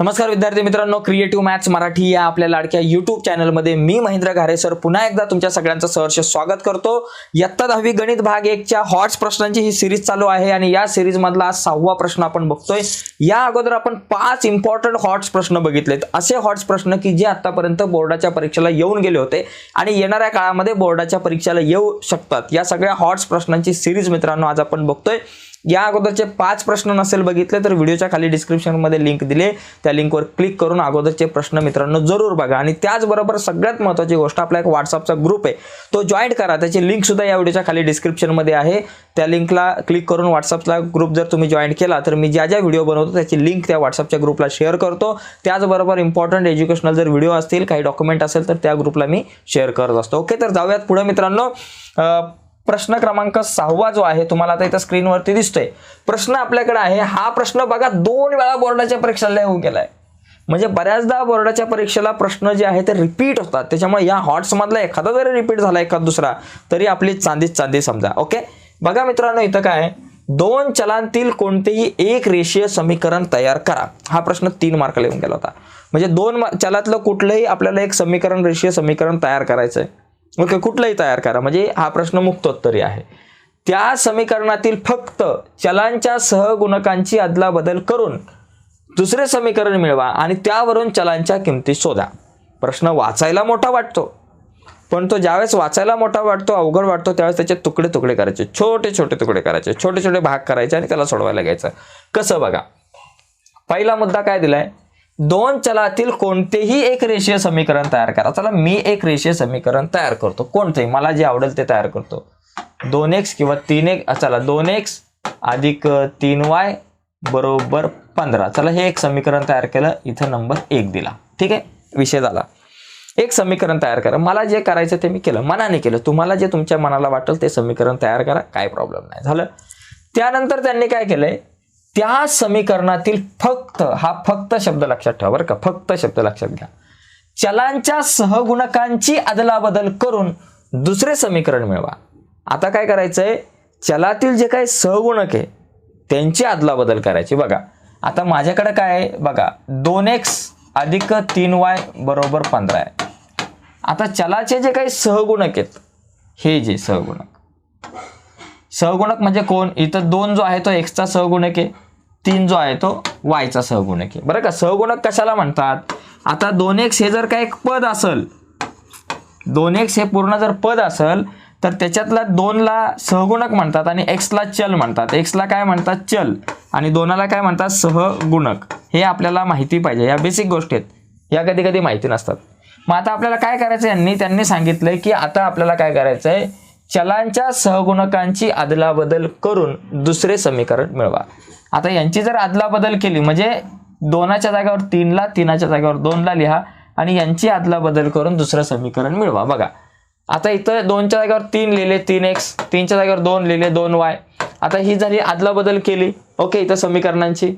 नमस्कार विद्यार्थी मित्रांनो क्रिएटिव्ह मॅथ्स मराठी या आपल्या लाडक्या युट्यूब चॅनलमध्ये मी महेंद्र घारे सर पुन्हा एकदा तुमच्या सगळ्यांचं सहर्ष स्वागत करतो. इयत्ता दहावी गणित भाग एकच्या हॉट्स प्रश्नांची ही सिरीज चालू आहे आणि या सिरीज मधला आज सहावा प्रश्न आपण बघतोय. या अगोदर आपण पाच इम्पॉर्टंट हॉट्स प्रश्न बघितलेत. असे हॉट्स प्रश्न की जे आतापर्यंत बोर्डाच्या परीक्षेला येऊन गेले होते आणि येणाऱ्या काळामध्ये बोर्डाच्या परीक्षेला येऊ शकतात. या सगळ्या हॉट्स प्रश्नांची सिरीज मित्रांनो आज आपण बघतोय. या अगोदरचे पाच प्रश्न नसेल बघितले तर व्हिडिओच्या खाली डिस्क्रिप्शनमध्ये लिंक दिले. त्या लिंकवर क्लिक करून अगोदरचे प्रश्न मित्रांनो जरूर बघा. आणि त्याचबरोबर सगळ्यात महत्त्वाची गोष्ट आपला एक व्हॉट्सअपचा ग्रुप आहे. तो जॉईन करा. त्याची लिंकसुद्धा या व्हिडिओच्या खाली डिस्क्रिप्शनमध्ये आहे. त्या लिंकला क्लिक करून व्हॉट्सअपचा ग्रुप जर तुम्ही जॉईन केला तर मी ज्या ज्या व्हिडिओ बनवतो त्याची लिंक त्या व्हॉट्सअपच्या ग्रुपला शेअर करतो. त्याचबरोबर इम्पॉर्टंट एज्युकेशनल जर व्हिडिओ असतील काही डॉक्युमेंट असेल तर त्या ग्रुपला मी शेअर करत असतो. ओके तर जाऊयात पुढे मित्रांनो. प्रश्न क्रमांक सहावा जो आहे तुम्हाला आता इथं स्क्रीनवरती दिसतोय. प्रश्न आपल्याकडे आहे हा प्रश्न बघा दोन वेळा बोर्डाच्या परीक्षेला येऊ गेलाय. म्हणजे बऱ्याचदा बोर्डाच्या परीक्षेला प्रश्न जे आहे ते रिपीट होतात. त्याच्यामुळे या हॉट्समधला एखादा जरी रिपीट झाला एखादा दुसरा तरी आपली चांदीच चांदी समजा ओके? बघा मित्रांनो इथं काय दोन चलांतील कोणतेही एक रेषीय समीकरण तयार करा. हा प्रश्न तीन मार्काला येऊन गेला होता. म्हणजे दोन चलातलं कुठलंही आपल्याला एक समीकरण रेषीय समीकरण तयार करायचं आहे ओके कुठलंही तयार करा. म्हणजे हा प्रश्न मुक्तोत्तरी आहे. त्या समीकरणातील फक्त चलांच्या सहगुणकांची अदलाबदल करून दुसरे समीकरण मिळवा आणि त्यावरून चलांच्या किमती शोधा. प्रश्न वाचायला मोठा वाटतो. पण तो ज्यावेळेस वाचायला मोठा वाटतो अवघड वाटतो त्यावेळेस त्याचे तुकडे तुकडे करायचे. छोटे छोटे तुकडे करायचे. छोटे छोटे भाग करायचे आणि त्याला सोडवायला घ्यायचं. कसं बघा? पहिला मुद्दा काय दिलाय? दोन चलातील कोणतेही एक रेषीय समीकरण तयार करा. चला मी एक रेषीय समीकरण तयार करतो. कोणतंही मला जे आवडेल ते तयार करतो. दोन एक्स किंवा तीन एक चला दोन एक्स अधिक तीन वाय बरोबर पंधरा. चला हे एक समीकरण तयार केलं. इथं नंबर एक दिला. ठीक आहे? विषय झाला. एक समीकरण तयार करा. मला जे करायचं ते मी केलं. मनाने केलं. तुम्हाला जे तुमच्या मनाला वाटेल ते समीकरण तयार करा. काय प्रॉब्लेम नाही. झालं? त्यानंतर त्यांनी काय केलंय? त्या समीकरणातील फक्त हा फक्त शब्द लक्षात ठेवा बरं का फक्त शब्द लक्षात घ्या. चलांच्या सहगुणकांची अदलाबदल करून दुसरे समीकरण मिळवा. आता काय करायचंय? चलातील जे काही सहगुणक आहे त्यांची अदलाबदल करायची. बघा आता माझ्याकडे काय आहे? बघा दोन एक्स अधिक तीन वाय बरोबर पंधरा आहे. आता चलाचे जे काही सहगुणक आहेत हे जे सहगुणक सहगुणक म्हणजे कोण? इथं दोन जो आहे तो एक्सचा सहगुणक आहे. तीन जो आहे तो वायचा सहगुणक आहे. बरं का? सहगुणक कशाला म्हणतात? आता दोन एक्स हे जर का एक पद असेल दोन एक्स हे पूर्ण जर पद असेल तर त्याच्यातला दोनला सहगुणक म्हणतात आणि एक्सला चल म्हणतात. एक्सला काय म्हणतात? चल. आणि दोनाला काय म्हणतात? सहगुणक. हे आपल्याला माहिती पाहिजे. या बेसिक गोष्टी आहेत. या कधी कधी माहिती नसतात. मग आता आपल्याला काय करायचं यांनी त्यांनी सांगितलंय की आता आपल्याला काय करायचं आहे चलांच्या सहगुणकांची अदलाबदल करून दुसरे समीकरण मिळवा. आता यांची जर अदलाबदल केली म्हणजे दोनाच्या जागेवर तीनला तीनाच्या जागेवर दोनला लिहा आणि यांची अदलाबदल करून दुसरं समीकरण मिळवा. बघा आता इथं दोनच्या जागेवर तीन लिहिले तीन एक्स तीनच्या जागेवर दोन लिहिले दोन वाय. आता ही झाली अदलाबदल केली. ओके इथं समीकरणांची.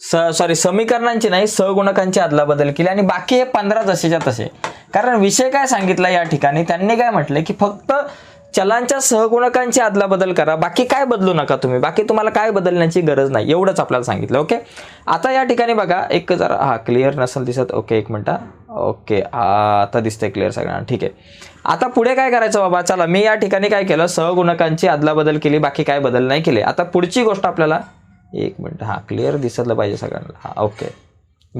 स सॉरी समीकरणांची नाही सहगुणकांची अदलाबदल केली आणि बाकी हे पंधरा जसेच्या तसे. कारण विषय काय सांगितला या ठिकाणी त्यांनी काय म्हटलं की फक्त चलांच्या सहगुणकांची अदलाबदल करा बाकी काय बदलू नका तुम्ही बाकी तुम्हाला काय बदलण्याची गरज नाही एवढंच आपल्याला सांगितलं ओके? आता या ठिकाणी बघा एक जरा हा क्लिअर नसेल दिसत ओके एक मिनटं ओके आता दिसतंय क्लिअर सगळ्यांना ठीक आहे. आता पुढे काय करायचं बाबा चला मी या ठिकाणी काय केलं सहगुणकांची अदलाबदल केली बाकी काय बदल नाही केले. आता पुढची गोष्ट आपल्याला एक मिनटं. हां क्लिअर दिसलं पाहिजे सगळ्यांना. हां ओके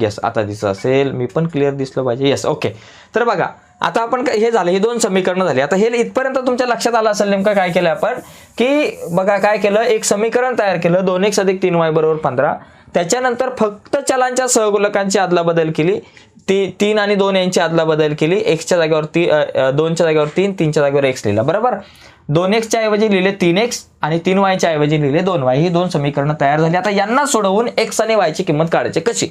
येस आता दिसत असेल. मी पण क्लिअर दिसलं पाहिजे. येस ओके तर बघा आता आपण काय- हे झालं हे दोन समीकरणं झाली. आता हे इथपर्यंत तुमच्या लक्षात आलं असेल नेमकं काय केलं आपण की बघा काय केलं? एक समीकरण तयार केलं. दोन एक अधिक तीन वाय बरोबर पंधरा. त्याच्यानंतर फक्त चलांच्या सहगुणकांची अदलाबदल केली. ती तीन आणि दोन यांची आदला बदल केली. एक्सच्या जागेवर ती दोनच्या जागेवर तीन तीनच्या जागेवर एक्स लिहिला. बरोबर? दोन एक्सच्या ऐवजी लिहिले तीन एक्स आणि तीन वायच्या ऐवजी लिहिले दोन वाय ही दोन समीकरणं तयार झाली. आता यांना सोडवून एक्स आणि वायची किंमत काढायची कशी?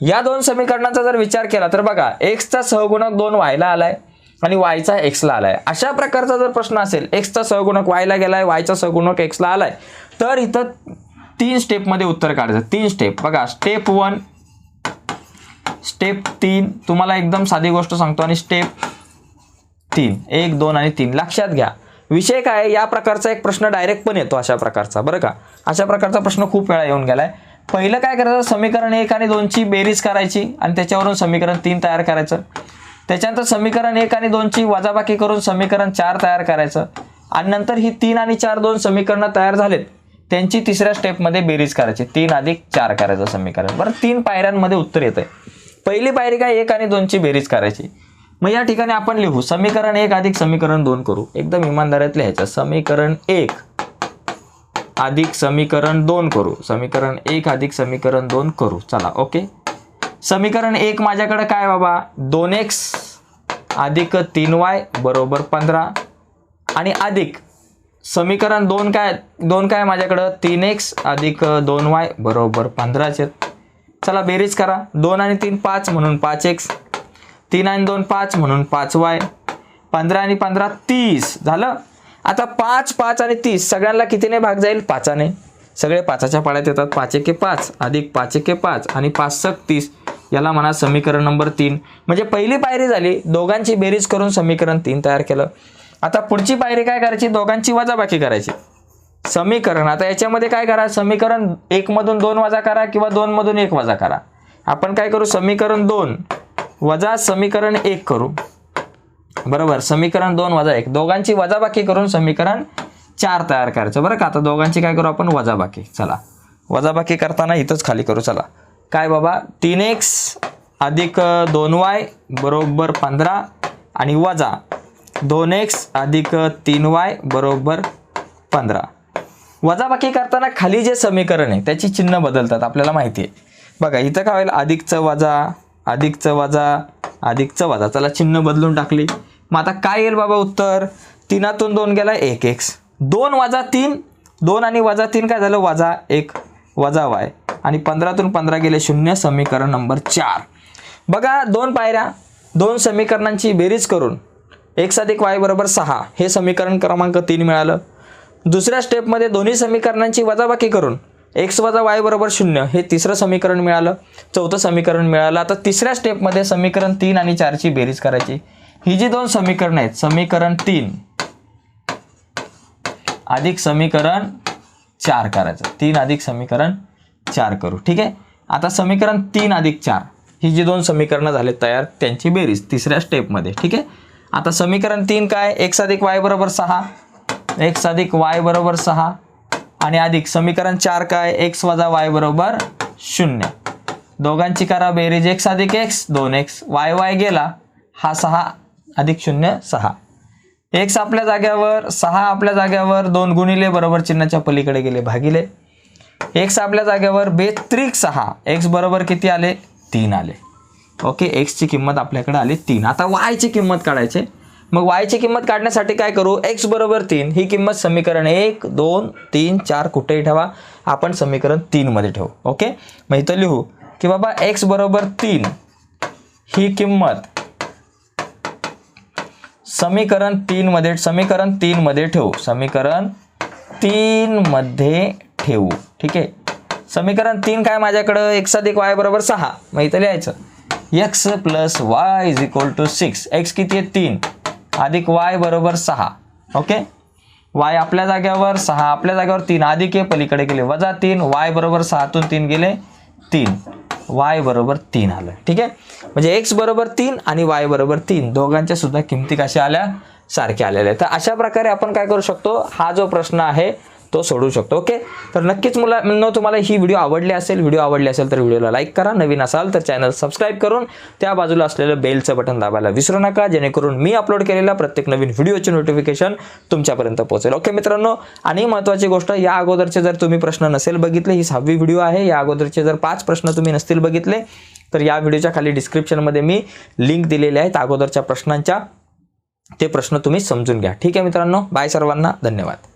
या दोन समीकरणाचा जर विचार केला तर बघा एक्सचा सहगुणक दोन वायला आलाय आणि वायचा एक्सला आलाय. अशा प्रकारचा जर प्रश्न असेल एक्सचा सहगुणक वायला गेलाय वायचा सहगुणक एक्सला आलाय तर इथं तीन स्टेपमध्ये उत्तर काढायचं. तीन स्टेप बघा स्टेप वन स्टेप तीन तुम्हाला एकदम साधी गोष्ट सांगतो आणि स्टेप तीन. एक दोन आणि तीन. लक्षात घ्या. विषय काय या प्रकारचा एक प्रश्न डायरेक्ट पण येतो अशा प्रकारचा. बरं का? अशा प्रकारचा प्रश्न खूप वेळा येऊन गेलाय. पहिलं काय करायचं? समीकरण एक आणि दोनची बेरीज करायची आणि त्याच्यावरून समीकरण तीन तयार करायचं. त्याच्यानंतर समीकरण एक आणि दोनची वजाबाकी करून समीकरण चार तयार करायचं. आणि नंतर ही तीन आणि चार दोन समीकरणं तयार झालेत. त्यांची तिसऱ्या स्टेपमध्ये बेरीज करायची. तीन अधिक चार करायचं समीकरण. बरं तीन पायऱ्यांमध्ये उत्तर येतं पहिली पायरी काय? एक आणि दोनची बेरीज करायची. मग या ठिकाणी आपण लिहू समीकरण एक अधिक समीकरण दोन करू. एकदम इमानदारीत लिहायचं. समीकरण एक अधिक समीकरण दोन करू. समीकरण एक अधिक समीकरण दोन करू. चला ओके? समीकरण एक माझ्याकडे काय बाबा? दोन एक्स अधिक तीन वाय बरोबर पंधरा. आणि अधिक समीकरण दोन काय? दोन काय माझ्याकडं? तीन एक्स अधिक दोन वाय बरोबर पंधराचे. चला बेरीज करा. दोन आणि तीन पाच म्हणून पाच एक्स. तीन आणि दोन पाच म्हणून पाच वाय. पंधरा आणि पंधरा तीस. झालं? आता पाच पाच आणि तीस. सगळ्यांना कितीने भाग जाईल? पाचाने. सगळे पाचाच्या पाड्यात येतात. पाच एके पाच. अधिक पाच एके पाच. आणि पाच सक तीस. याला म्हणा समीकरण नंबर तीन. म्हणजे पहिली पायरी झाली. दोघांची बेरीज करून समीकरण तीन तयार केलं. आता पुढची पायरी काय करायची? दोघांची वजाबाकी करायची. समीकरण. आता याच्यामध्ये काय करा? समीकरण एकमधून दोन वजा करा किंवा दोनमधून एक वजा करा. आपण काय करू? समीकरण दोन वजा समीकरण एक करू. बरोबर? समीकरण दोन वजा एक. दोघांची वजाबाकी करून समीकरण चार तयार करायचं. बरं का? आता दोघांची काय करू आपण? वजाबाकी. चला. वजाबाकी करताना इथंच खाली करू. चला. काय बाबा? तीन एक्स अधिक दोन वाय बरोबर पंधरा आणि वजा दोन एक्स अधिक तीन वाय बरोबर पंधरा. वजाबाकी करताना खाली जे समीकरण आहे त्याची चिन्ह बदलतात आपल्याला माहिती आहे. बघा इथं काय होईल? अधिकचं वजा अधिकचं वजा अधिकचं वजा. चला चिन्ह बदलून टाकली. मग आता काय येईल बाबा उत्तर? तीनातून दोन गेला एक एक्स दोन वजा तीन दोन आणि वजा तीन काय झालं? वजा एक वजा वाय. आणि पंधरातून पंधरा गेले शून्य समीकरण नंबर चार. बघा दोन पायऱ्या दोन समीकरणांची बेरीज करून एक्स अधिक वाय बरोबर सहा. हे समीकरण क्रमांक तीन मिळालं. दुसऱ्या स्टेपमध्ये दोन्ही समीकरणांची वजाबाकी करून एक्स वजा वाय बरोबर शून्य हे तिसरं समीकरण मिळालं चौथं समीकरण मिळालं. आता तिसऱ्या स्टेपमध्ये समीकरण तीन आणि चारची बेरीज करायची. ही जी दोन समीकरणं आहेत समीकरण तीन अधिक समीकरण चार करायचं. तीन अधिक समीकरण चार करू. ठीक आहे? आता समीकरण तीन अधिक चार. ही जी दोन समीकरणं झाले तयार त्यांची बेरीज तिसऱ्या स्टेपमध्ये. ठीक आहे? आता समीकरण तीन काय? एक्स अधिक वाय बरोबर सहा. एक्स अधिक वाय बरोबर सहा आणि अधिक समीकरण चार काय? एक्स वजा वाय बरोबर शून्य. दोघांची करा बेरीज. एक्स अधिक एक्स दोन एक्स. वाय वाय गेला हा सहा अधिक शून्य सहा. एक्स आपल्या जाग्यावर सहा आपल्या जाग्यावर दोन गुणिले बरोबर चिन्हाच्या पलीकडे गेले भागिले. एक्स आपल्या जाग्यावर बेत्रिक सहा. एक्स बरोबर किती आले? तीन आले. ओके एक्सची किंमत आपल्याकडे आली तीन. आता वायची किंमत काढायची. मग वायची किंमत काढण्यासाठी काय करू? एक्स बरोबर तीन. ही किंमत समीकरण एक दोन तीन चार कुठेही ठेवा. आपण समीकरण तीनमध्ये ठेवू. ओके मग इथं लिहू की बाबा एक्स बरोबर तीन. ही किंमत समीकरण तीनमध्ये समीकरण तीनमध्ये ठेवू. समीकरण तीनमध्ये ठेवू. ठीक आहे? समीकरण तीन काय माझ्याकडं? एक्स अधिक वाय बरोबर सहा. मग इथं लिहायचं. X plus y is equal to six x किती आहे? तीन. अधिक वाय बरोबर सहा. ओके वाय आपल्या जाग्यावर सहा आपल्या जाग्यावर तीन. अधिक हे पलीकडे गेले. वजा तीन वाय बरोबर सहातून तीन गेले तीन. वाय बरोबर तीन आलं. ठीक आहे? म्हणजे एक्स बरोबर तीन आणि वाय बरोबर तीन. दोघांच्या सुद्धा किमती कशा आल्या? सारख्या आलेल्या आहेत. तर अशा प्रकारे आपण काय करू शकतो? हा जो प्रश्न आहे तो सोडू शकतो. ओके? तर नक्कीच मुला मुलांनो, तुम्हाला ही व्हिडिओ आवडली असेल व्हिडिओ आवडली असेल तर व्हिडिओला लाईक करा. नवीन असाल तर चॅनल सबस्क्राईब करून त्या बाजूला असलेलं बेलचं बटन दाबायला विसरू नका. जेणेकरून मी अपलोड केलेला प्रत्येक नवीन व्हिडिओचे नोटिफिकेशन तुमच्यापर्यंत पोहोचेल. ओके मित्रांनो? आणि महत्त्वाची गोष्ट या अगोदरचे जर तुम्ही प्रश्न नसेल बघितले ही सहावी व्हिडिओ आहे. या अगोदरचे जर पाच प्रश्न तुम्ही नसतील बघितले तर या व्हिडिओच्या खाली डिस्क्रिप्शनमध्ये मी लिंक दिलेले आहेत अगोदरच्या प्रश्नांच्या. ते प्रश्न तुम्ही समजून घ्या. ठीक आहे मित्रांनो? बाय सर्वांना. धन्यवाद.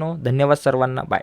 मित्रांनो धन्यवाद सर्वांना. बाय